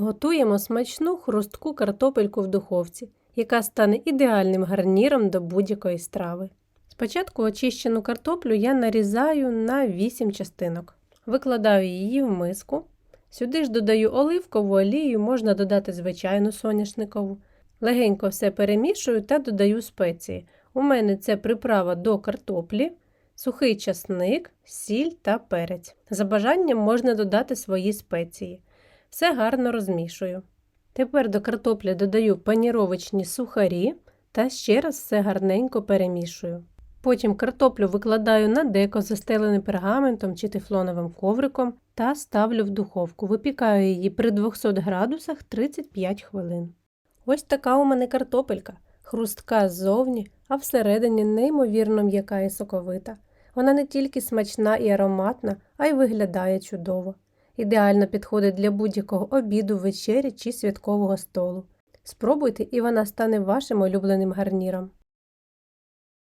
Готуємо смачну хрустку картопельку в духовці, яка стане ідеальним гарніром до будь-якої страви. Спочатку очищену картоплю я нарізаю на 8 частинок. Викладаю її в миску. Сюди ж додаю оливкову олію, можна додати звичайну соняшникову. Легенько все перемішую та додаю спеції. У мене це приправа до картоплі, сухий часник, сіль та перець. За бажанням можна додати свої спеції. Все гарно розмішую. Тепер до картоплі додаю паніровочні сухарі та ще раз все гарненько перемішую. Потім картоплю викладаю на деко, застелене пергаментом чи тефлоновим ковриком та ставлю в духовку. Випікаю її при 200 градусах 35 хвилин. Ось така у мене картопелька. Хрустка ззовні, а всередині неймовірно м'яка і соковита. Вона не тільки смачна і ароматна, а й виглядає чудово. Ідеально підходить для будь-якого обіду, вечері чи святкового столу. Спробуйте, і вона стане вашим улюбленим гарніром.